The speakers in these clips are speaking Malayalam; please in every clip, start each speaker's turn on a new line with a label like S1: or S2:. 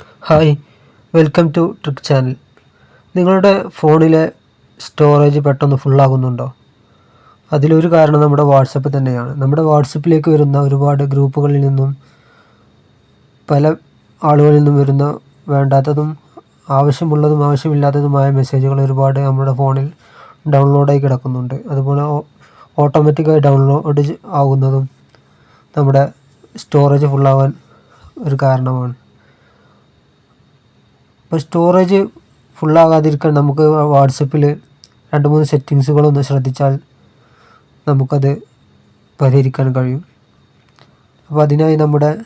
S1: Hi welcome to trick channel നിങ്ങളുടെ ഫോണിലെ സ്റ്റോറേജ് പെട്ടെന്ന് ഫുള്ളാകുന്നുണ്ടോ അതിലൊരു കാരണം നമ്മുടെ വാട്സപ്പ് തന്നെയാണ്. നമ്മുടെ വാട്സപ്പിലേക്ക് വരുന്ന ഒരുപാട് ഗ്രൂപ്പുകളിൽ നിന്നും പല ആളുകളിൽ നിന്നും വരുന്ന വേണ്ടാത്തതും ആവശ്യമുള്ളതും ആവശ്യമില്ലാത്തതുമായ മെസ്സേജുകൾ ഒരുപാട് നമ്മുടെ ഫോണിൽ ഡൗൺലോഡായി കിടക്കുന്നുണ്ട്. അതുപോലെ ഓട്ടോമാറ്റിക്കായി ഡൗൺലോഡ് ആകുന്നതും നമ്മുടെ സ്റ്റോറേജ് ഫുള്ളാവാൻ ഒരു കാരണമാണ്. ഇപ്പോൾ സ്റ്റോറേജ് ഫുള്ളാകാതിരിക്കാൻ നമുക്ക് വാട്സപ്പിൽ രണ്ട് മൂന്ന് സെറ്റിങ്സുകളൊന്ന് ശ്രദ്ധിച്ചാൽ നമുക്കത് പരിഹരിക്കാൻ കഴിയും. അപ്പോൾ അതിനായി നമ്മുടെ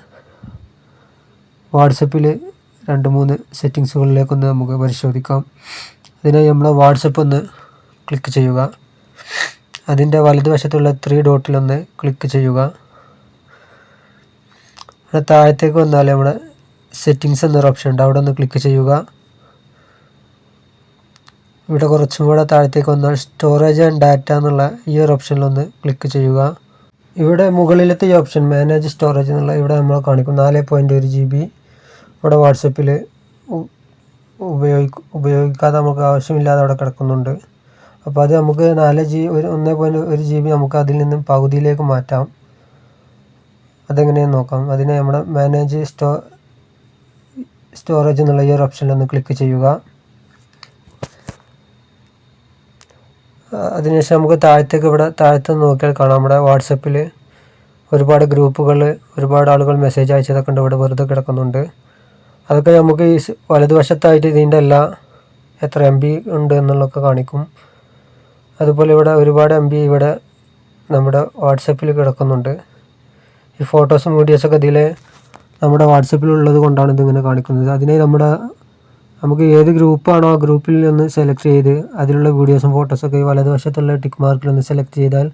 S1: വാട്സപ്പിൽ രണ്ട് മൂന്ന് സെറ്റിങ്സുകളിലേക്കൊന്ന് നമുക്ക് പരിശോധിക്കാം. അതിനായി നമ്മൾ വാട്സപ്പ് ഒന്ന് ക്ലിക്ക് ചെയ്യുക. അതിന്റെ വലതുവശത്തുള്ള ത്രീ ഡോട്ടിലൊന്ന് ക്ലിക്ക് ചെയ്യുക. താഴത്തേക്ക് വന്നാൽ നമ്മുടെ സെറ്റിങ്സ് എന്നൊരു ഓപ്ഷൻ ഉണ്ട്. അവിടെ ഒന്ന് ക്ലിക്ക് ചെയ്യുക. ഇവിടെ കുറച്ചും കൂടെ താഴത്തേക്ക് വന്നാൽ സ്റ്റോറേജ് ആൻഡ് ഡാറ്റ എന്നുള്ള ഈ ഒരു ഓപ്ഷനിലൊന്ന് ക്ലിക്ക് ചെയ്യുക. ഇവിടെ മുകളിലത്തെ ഈ ഓപ്ഷൻ മാനേജ് സ്റ്റോറേജ് എന്നുള്ള ഇവിടെ നമ്മൾ കാണിക്കും. നാല് പോയിന്റ് ഒരു ജി ബി ഇവിടെ വാട്സപ്പിൽ ഉപയോഗിക്ക ഉപയോഗിക്കാതെ നമുക്ക് ആവശ്യമില്ലാതെ അവിടെ കിടക്കുന്നുണ്ട്. അപ്പോൾ അത് നമുക്ക് നാല് ജി ഒരു ഒന്ന് പോയിന്റ് ഒരു ജി ബി നമുക്ക് അതിൽ നിന്നും പകുതിയിലേക്ക് മാറ്റാം. അതെങ്ങനെയാണെന്ന് നോക്കാം. അതിനെ നമ്മുടെ മാനേജ് സ്റ്റോ സ്റ്റോറേജ് എന്നുള്ള ഈ ഒരു ഓപ്ഷനിൽ ഒന്ന് ക്ലിക്ക് ചെയ്യുക. അതിനുശേഷം നമുക്ക് താഴത്തേക്ക് ഇവിടെ താഴത്ത് നോക്കിയാൽ കാണാം. നമ്മുടെ വാട്സപ്പിൽ ഒരുപാട് ഗ്രൂപ്പുകൾ ഒരുപാട് ആളുകൾ മെസ്സേജ് അയച്ചതൊക്കെ ഉണ്ട്. ഇവിടെ വെറുതെ കിടക്കുന്നുണ്ട്. അതൊക്കെ നമുക്ക് ഈ വലതുവശത്തായിട്ട് ഇതിന്റെ എല്ലാ എത്ര എം ബി ഉണ്ട് എന്നുള്ളതൊക്കെ കാണിക്കും. അതുപോലെ ഇവിടെ ഒരുപാട് എം ബി ഇവിടെ നമ്മുടെ വാട്സപ്പിൽ കിടക്കുന്നുണ്ട്. ഈ ഫോട്ടോസും വീഡിയോസൊക്കെ ഇതിൽ നമ്മുടെ വാട്സപ്പിലുള്ളത് കൊണ്ടാണ് ഇതിങ്ങനെ കാണിക്കുന്നത്. അതിനെ നമ്മുടെ നമുക്ക് ഏത് ഗ്രൂപ്പാണോ ആ ഗ്രൂപ്പിൽ നിന്ന് സെലക്ട് ചെയ്ത് അതിലുള്ള വീഡിയോസും ഫോട്ടോസൊക്കെ വലതുവശത്തുള്ള ടിക്ക് മാർക്കിൽ ഒന്ന് സെലക്ട് ചെയ്താൽ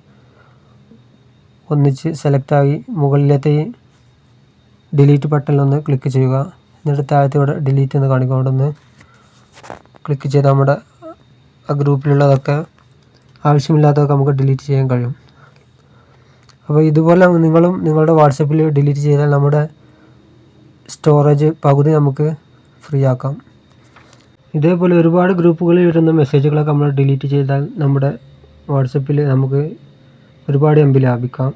S1: ഒന്നിച്ച് സെലക്റ്റായി മുകളിലത്തെ ഡിലീറ്റ് ബട്ടണിലൊന്ന് ക്ലിക്ക് ചെയ്യുക. എന്നിട്ട് താഴത്തെ ഇവിടെ ഡിലീറ്റ് എന്ന് കാണിക്കും അവിടെ ഒന്ന് ക്ലിക്ക് ചെയ്ത് നമ്മുടെ ആ ഗ്രൂപ്പിലുള്ളതൊക്കെ ആവശ്യമില്ലാത്തതൊക്കെ നമുക്ക് ഡിലീറ്റ് ചെയ്യാൻ കഴിയും. അപ്പോൾ ഇതുപോലെ നിങ്ങളും നിങ്ങളുടെ വാട്സപ്പിൽ ഡിലീറ്റ് ചെയ്താൽ നമ്മുടെ സ്റ്റോറേജ് പകുതി നമുക്ക് ഫ്രീ ആക്കാം. ഇതേപോലെ ഒരുപാട് ഗ്രൂപ്പുകളിൽ വരുന്ന മെസ്സേജുകളൊക്കെ നമ്മൾ ഡിലീറ്റ് ചെയ്താൽ നമ്മുടെ വാട്സപ്പിൽ നമുക്ക് ഒരുപാട് എം ബി ലാഭിക്കാം.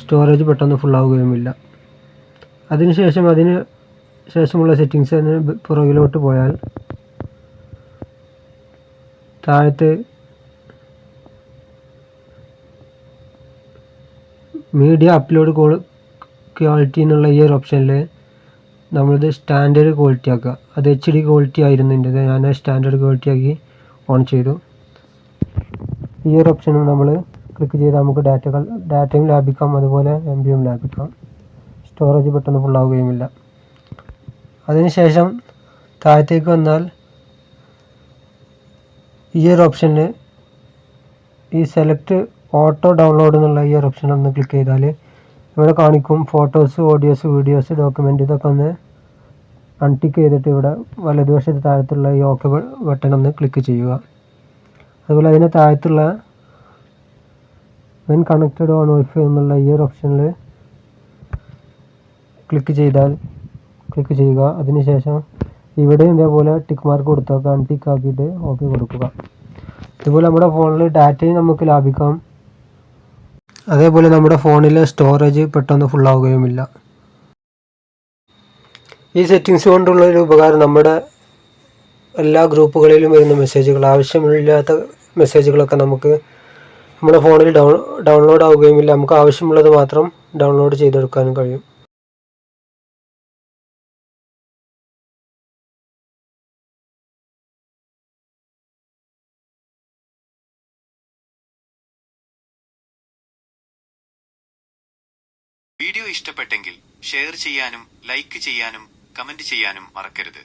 S1: സ്റ്റോറേജ് പെട്ടെന്ന് ഫുള്ളാവുകയുമില്ല അതിനുശേഷം അതിന് ശേഷമുള്ള സെറ്റിങ്സിന് പുറകിലോട്ട് പോയാൽ താഴത്ത് മീഡിയ അപ്ലോഡ് ക്വാളിറ്റി എന്നുള്ള ഈ ഒരു ഓപ്ഷനിൽ നമ്മളിത് സ്റ്റാൻഡേർഡ് ക്വാളിറ്റി ആക്കുക. അത് എച്ച് ഡി ക്വാളിറ്റി ആയിരുന്നു എന്റെ ഞാൻ സ്റ്റാൻഡേർഡ് ക്വാളിറ്റി ആക്കി ഓൺ ചെയ്തു. ഈ ഒരു ഓപ്ഷനിൽ നമ്മൾ ക്ലിക്ക് ചെയ്താൽ നമുക്ക് ഡാറ്റകൾ ഡാറ്റയും ലാഭിക്കാം. അതുപോലെ എം ബിയും ലാഭിക്കാം. സ്റ്റോറേജ് പെട്ടെന്ന് ഫുള്ളാവുകയുമില്ല അതിനുശേഷം താഴത്തേക്ക് വന്നാൽ ഈ ഒരു ഓപ്ഷനിൽ ഈ സെലക്ട് ഓട്ടോ ഡൗൺലോഡ് എന്നുള്ള ഈ ഒരു ഓപ്ഷൻ ഒന്ന് ക്ലിക്ക് ചെയ്താൽ ഇവിടെ കാണിക്കും. ഫോട്ടോസ് ഓഡിയോസ് വീഡിയോസ് ഡോക്യുമെന്റ് ഇതൊക്കെ ഒന്ന് അൺടിക്ക് ചെയ്തിട്ട് ഇവിടെ വലതുവശത്ത് താഴത്തുള്ള ഈ ഓക്കെ ബട്ടൺ ഒന്ന് ക്ലിക്ക് ചെയ്യുക. അതുപോലെ അതിന് താഴത്തുള്ള വെൻ കണക്റ്റഡ് ഓൺ ഓഫ് എന്നുള്ള ഈ ഒരു ഓപ്ഷനിൽ ക്ലിക്ക് ചെയ്താൽ ക്ലിക്ക് ചെയ്യുക. അതിനുശേഷം ഇവിടെ ഇതേപോലെ ടിക്ക് മാർക്ക് കൊടുത്തേക്കുക അൺടിക്ക് ആക്കിയിട്ട് ഓക്കെ കൊടുക്കുക. ഇതുപോലെ നമ്മുടെ ഫോണിൽ ഡാറ്റയും നമുക്ക് ലാഭിക്കാം. അതേപോലെ നമ്മുടെ ഫോണിലെ സ്റ്റോറേജ് പെട്ടെന്ന് ഫുള്ളാവുകയുമില്ല ഈ സെറ്റിങ്സ് കൊണ്ടുള്ള ഒരു ഉപകാരം നമ്മുടെ എല്ലാ ഗ്രൂപ്പുകളിലും വരുന്ന മെസ്സേജുകൾ ആവശ്യമില്ലാത്ത മെസ്സേജുകളൊക്കെ നമുക്ക് നമ്മുടെ ഫോണിൽ ഡൗൺ ഡൗൺലോഡ് ആവുകയുമില്ല. നമുക്ക് ആവശ്യമുള്ളത് മാത്രം ഡൗൺലോഡ് ചെയ്തെടുക്കാനും കഴിയും.
S2: വീഡിയോ ഇഷ്ടപ്പെട്ടെങ്കിൽ ഷെയർ ചെയ്യാനും ലൈക്ക് ചെയ്യാനും കമന്റ് ചെയ്യാനും മറക്കരുത്.